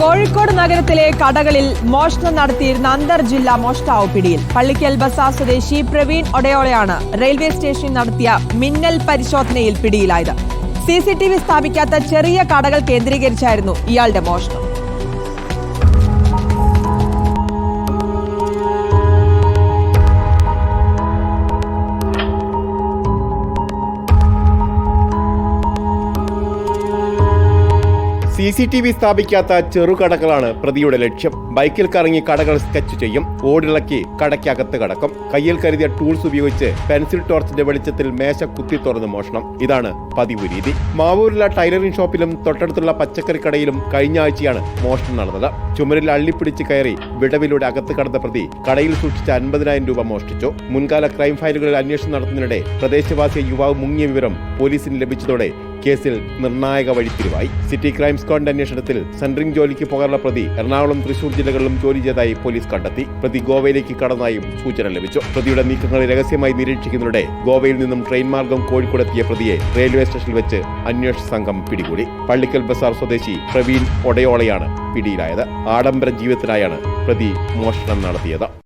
കോഴിക്കോട് നഗരത്തിലെ കടകളിൽ മോഷണം നടത്തിയിരുന്ന അന്തർജില്ലാ മോഷ്ടാവ് പിടിയിൽ പള്ളിക്കൽ ബസാർ സ്വദേശി പ്രവീൺ ഒടയോളയാണ് റെയിൽവേ സ്റ്റേഷനിൽ നടത്തിയ മിന്നൽ പരിശോധനയിൽ പിടിയിലായത്. സി സ്ഥാപിക്കാത്ത ചെറിയ കടകൾ കേന്ദ്രീകരിച്ചായിരുന്നു ഇയാളുടെ മോഷണം. സി സി ടി വി സ്ഥാപിക്കാത്ത ചെറുകടകളാണ് പ്രതിയുടെ ലക്ഷ്യം. ബൈക്കിൽ കറങ്ങി കടകൾ സ്കെച്ച് ചെയ്യും. ഓടിളക്കി കടയ്ക്കകത്ത് കടക്കും. കയ്യിൽ കരുതിയ ടൂൾസ് ഉപയോഗിച്ച് പെൻസിൽ ടോർച്ചിന്റെ വെളിച്ചത്തിൽ മേശ കുത്തി തുറന്ന് മോഷണം. ഇതാണ് പതിവ് രീതി. മാവൂരിലെ ടൈലറിംഗ് ഷോപ്പിലും തൊട്ടടുത്തുള്ള പച്ചക്കറി കടയിലും കഴിഞ്ഞ ആഴ്ചയാണ് മോഷണം നടന്നത്. ചുമരിൽ അള്ളിപ്പിടിച്ച് കയറി വിടവിലൂടെ അകത്ത് കടന്ന പ്രതി കടയിൽ സൂക്ഷിച്ച അൻപതിനായിരം രൂപ മോഷ്ടിച്ചു. മുൻകാല ക്രൈം ഫയലുകളിൽ അന്വേഷണം നടത്തുന്നതിനിടെ പ്രദേശവാസിയ യുവാവ് മുങ്ങിയ വിവരം പോലീസിന് ലഭിച്ചതോടെ കേസിൽ നിർണായക വഴിത്തിരിവായി. സിറ്റി ക്രൈം സ്ക്വാഡിന്റെ അന്വേഷണത്തിൽ സെൻട്രിംഗ് ജോലിക്ക് പോകാനുള്ള പ്രതി എറണാകുളം തൃശൂർ ജില്ലകളിലും ജോലി ചെയ്തതായി പോലീസ് കണ്ടെത്തി. പ്രതി ഗോവയിലേക്ക് കടന്നതായും സൂചന ലഭിച്ചു. പ്രതിയുടെ നീക്കങ്ങൾ രഹസ്യമായി നിരീക്ഷിക്കുന്നതിനിടെ ഗോവയിൽ നിന്നും ട്രെയിൻ മാർഗം കോഴിക്കോടെത്തിയ പ്രതിയെ റെയിൽവേ സ്റ്റേഷനിൽ വെച്ച് അന്വേഷണ സംഘം പിടികൂടി. പള്ളിക്കൽ ബസാർ സ്വദേശി പ്രവീൺ ഒടയോളയാണ് പിടിയിലായത്. ആഡംബര ജീവിതത്തിനായാണ് പ്രതി മോഷണം നടത്തിയത്.